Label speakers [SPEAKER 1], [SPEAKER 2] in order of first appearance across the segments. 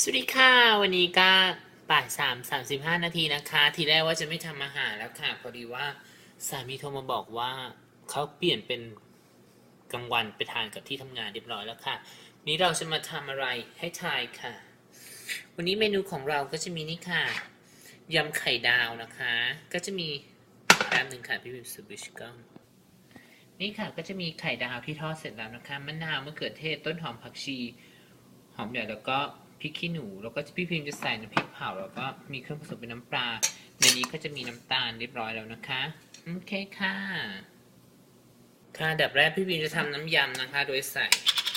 [SPEAKER 1] สวัสดีค่ะ วันนี้ก็บ่ายสามสามสิบห้านาทีนะคะ ทีแรกว่าจะไม่ทำอาหารแล้วค่ะ พอดีว่าสามีโทรมาบอกว่าเขาเปลี่ยนเป็นกลางวันไปทานกับที่ทำงานเรียบร้อยแล้วค่ะ นี้เราจะมาทำอะไรให้ทายค่ะ วันนี้เมนูของเราก็จะมีนี่ค่ะยำไข่ดาวนะคะ ก็จะมีแป๊บหนึ่งค่ะพี่วิวสุบิชกล้องนี่ค่ะก็จะมีไข่ดาวที่ทอดเสร็จแล้วนะคะมะนาวมะเขือเทศต้นหอมผักชี หอมใหญ่แล้วก็ ริกขี้หนู แล้วก็พี่พิมพ์จะใส่น้ำพริกเผาแล้วก็มีเครื่องผสมเป็นน้ำปลา ในนี้ก็จะมีน้ำตาลเรียบร้อยแล้วนะคะ โอเคค่ะ ค่ะอันดับแรกพี่พิมจะทำน้ำยำนะคะ โดยใส่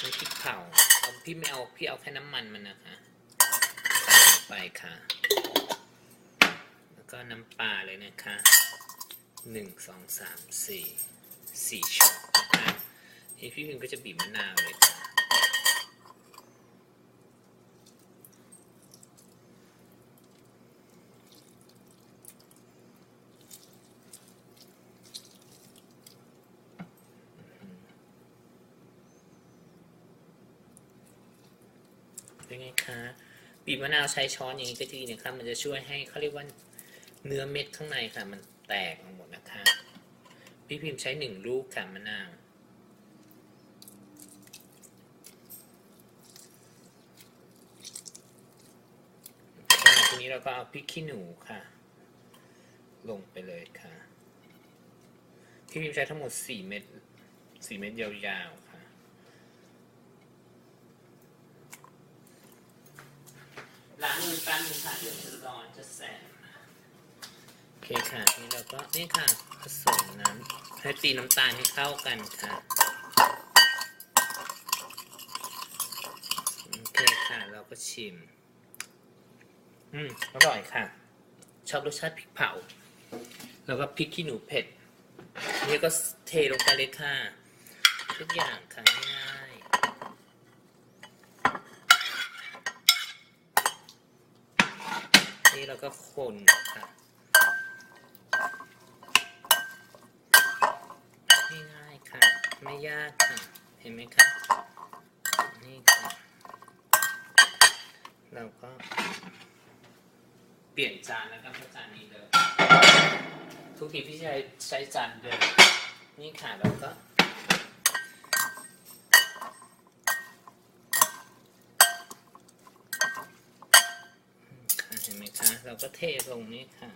[SPEAKER 1] น้ำพริกเผาเอาพี่ไม่เอาพี่เอาแค่น้ำมันมันนะคะ ไปค่ะ แล้วก็น้ำปลาเลยนะคะหนึ่งสองสามสี่สี่ช้อนนะคะทีพี่พิมก็จะบีบมะนาวเลยค่ะ ไงคะบีบมะนาวใช้ช้อนอย่างนี้ก็ดีนะครับ มันจะช่วยให้เขาเรียกว่าเนื้อเม็ดข้างในค่ะ มันแตกออกหมดนะคะ พี่พิมพ์ใช้หนึ่งลูกค่ะมะนาวทีนี้เราก็เอาพริกขี้หนูค่ะ ลงไปเลยค่ะ พี่พิมพ์ใช้ทั้งหมดสี่เม็ดสี่เม็ดยาวๆค่ะ ล้างมือ แป๊บนึงค่ะเดี๋ยวจะร้อนจะแสบโอเคค่ะนี่เราก็นี่ค่ะผสมน้ำให้ตีน้ำตาลให้เข้ากันค่ะโอเคค่ะเราก็ชิม อืมอร่อยค่ะ ชอบรสชาติพริกเผา แล้วก็พริกขี้หนูเผ็ดนี่ก็เทลงไปเลยค่ะ ทุกอย่างค่ะง่ายๆ นี่เราก็คนค่ะง่ายๆค่ะ ไม่ยากค่ะ เห็นไหมคะนี่ค่ะ เราก็เปลี่ยนจานแล้วก็ใช้จานนี้เลยทุกทีพี่ใช้ใช้จานเดิมนี่ค่ะเราก็ ค่ะเห็นไหมคะ เราก็เทลงนี่ค่ะ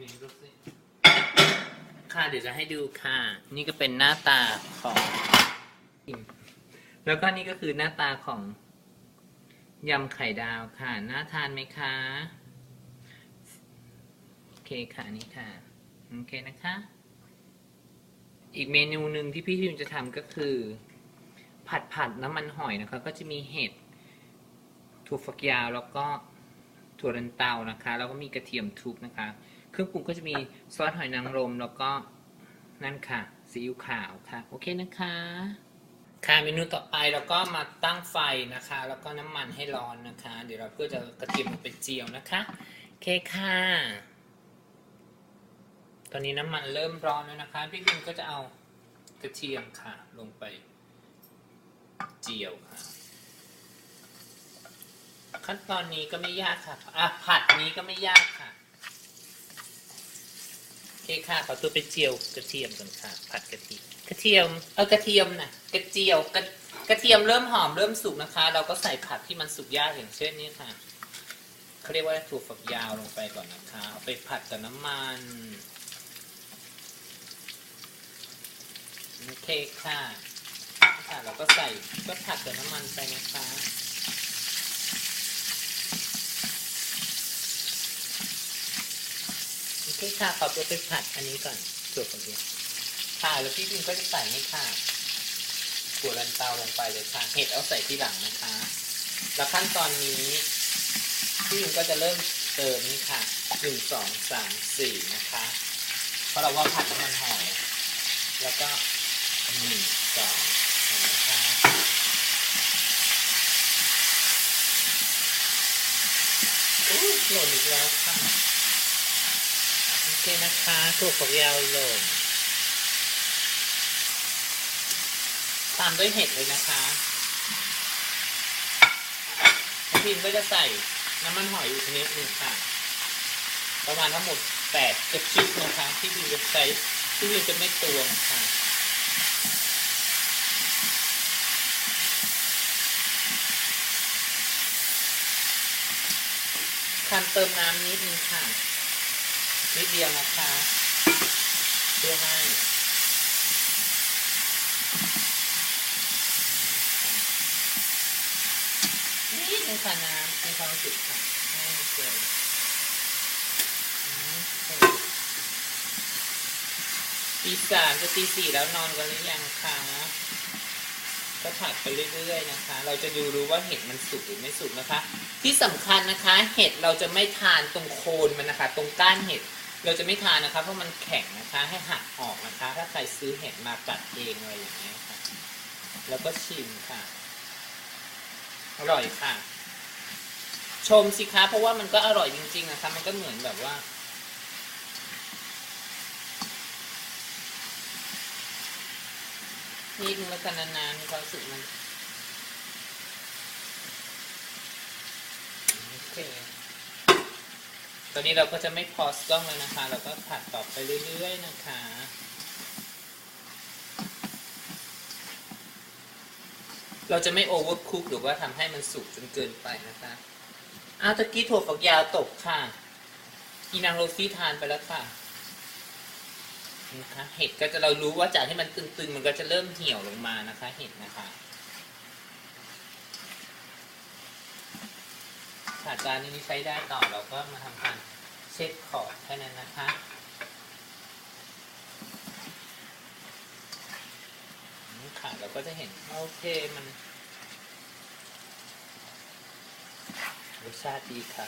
[SPEAKER 1] นี่ดูสิค่ะเดี๋ยวจะให้ดูค่ะ นี่ก็เป็นหน้าตาของแล้วก็นี่ก็คือหน้าตาของยำไข่ดาวค่ะ น่าทานไหมคะ โอเคค่ะนี่ค่ะ โอเคนะคะ อีกเมนูหนึ่งที่พี่พิมจะทำก็คือ ผัดผัดน้ำมันหอยนะคะ ก็จะมีเห็ดถั่วฝักยาวแล้วก็ถั่วลันเตานะคะ แล้วก็มีกระเทียมทุบนะคะ เครื่องปรุงก็จะมีซอสหอยนางรมแล้วก็นั่นค่ะซีอิ๊วขาวค่ะ โอเคนะคะ ค่ะเมนูต่อไปเราก็มาตั้งไฟนะคะ แล้วก็น้ำมันให้ร้อนนะคะ เดี๋ยวเราเพื่อจะกระเทียมลงไปเจียวนะคะ โอเคค่ะ ตอนนี้น้ำมันเริ่มร้อนแล้วนะคะ พี่พิมก็จะเอากระเทียมค่ะ ลงไป เจียวค่ะ ขั้นตอนนี้ก็ไม่ยากค่ะอะผัดนี้ก็ไม่ยากค่ะโอเคค่ะขอตัวไปเจียวกระเทียมก่อนค่ะ ผัดกระเทียมกระเทียมเออกระเทียมนะกระเจียวกระกระเทียมเริ่มหอมเริ่มสุกนะคะ เราก็ใส่ผักที่มันสุกยากอย่างเช่นนี้ค่ะเขาเรียกว่าถั่วฝักยาวลงไปก่อนนะคะเอาไปผัดกับน้ำมัน โอเคค่ะ ค่ะเราก็ใส่ก็ผัดกับน้ำมันไปนะคะโอเคค่ะขอตัวไปผัดอันนี้ก่อนส่วนคนเดียวค่ะแล้วพี่พิมก็จะใส่นี่ค่ะกัวลันเตาลงไปเลยค่ะ เห็ดเอาใส่ที่หลังนะคะ แล้วขั้นตอนนี้พี่พิมก็จะเริ่มเติมนี่ค่ะหนึ่งสองสามสี่นะคะ เพราะเราว่าผัดน้ำมันหอยแล้วก็ หนึ่งสองเห็นไหล่นอีกแล้วค่ะโอเคนะคะถั่วฝักยาวลงตามด้วยเห็ดเลยนะคะพี่พิมก็จะใส่น้ำมันหอยอยู่ชนิดหนึ่งค่ะ ประมาณทั้งหมดแปดกระชิบนะคะ ที่พิมจะใช้ที่พิมจะไม่ตวงค่ะ คันเติมน้ำนิดนึงค่ะ นิดเดียวนะคะเพื่อให้นิดนึงค่ะน้ำในความรู้สึกค่ะให้เกิน ตีสามจะตีสี่แล้วนอนกันหรือยังคะก็ผัดไปเรื่อยๆนะคะ เราจะดูรู้ว่าเห็ดมันสุกหรือไม่สุกนะคะ ที่สำคัญนะคะ เห็ดเราจะไม่ทานตรงโคนมันนะคะ ตรงก้านเห็ดเราจะไม่ทานนะคะเพราะมันแข็งนะคะให้หักออกนะคะ ถ้าใครซื้อเห็ดมากัดเองอะไรอย่างเงี้ยค่ะแล้วก็ชิมค่ะอร่อยค่ะ ชมสิคะเพราะว่ามันก็อร่อยจริงๆนะคะ มันก็เหมือนแบบว่า นิดนึงแล้วกันนานๆมีความสึกมันโอเคตอนนี้เราก็จะไม่พอสกล้องเลยนะคะ เราก็ผัดต่อไปเรื่อยๆนะคะเราจะไม่โอเวอร์คุกหรือว่าทำให้มันสุกจนเกินไปนะคะอ้าวตะกี้ถั่วฝักยาวตกค่ะ อีนางโรซี่ทานไปแล้วค่ะ นะคะเห็ดก็จะเรารู้ว่าจากที่มันตึงๆ มันก็จะเริ่มเหี่ยวลงมานะคะ เห็ดนะคะขาจานนี้ใช้ได้ต่อเราก็มาทำการเช็ดขอบแค่นั้นนะคะนี่ค่ะเราก็จะเห็นโอเคมันรสชาติดีค่ะ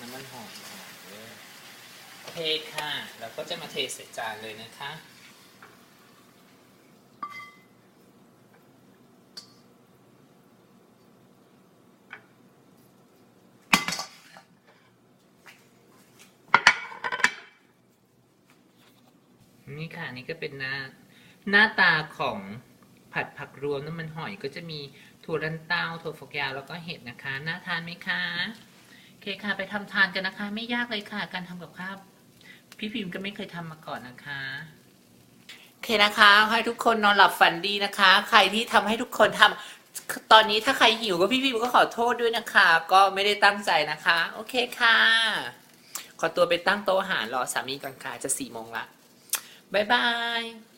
[SPEAKER 1] น้ำมันหอมหอมเลย เทค่ะ เราก็จะมาเทใส่จานเลยนะคะ นี่ค่ะนี่ก็เป็นหน้าหน้าตาของผัดผักรวมน้ำมันหอยก็จะมีถั่วลันเต้าถั่วฝักยาวแล้วก็เห็ดนะคะ น่าทานไหมคะ โอเคค่ะ ไปทำทานกันนะคะ ไม่ยากเลยค่ะ การทำกับข้าว พี่พิมพ์ก็ไม่เคยทำมาก่อนนะคะโอเคนะคะให้ทุกคนนอนหลับฝันดีนะคะ ใครที่ทำให้ทุกคนทำตอนนี้ถ้าใครหิวก็พี่พิมพ์ก็ขอโทษด้วยนะคะ ก็ไม่ได้ตั้งใจนะคะ โอเคค่ะ ขอตัวไปตั้งโต๊ะอาหารรอสามีก่อนค่ะจะสี่โมงละบ๊ายบาย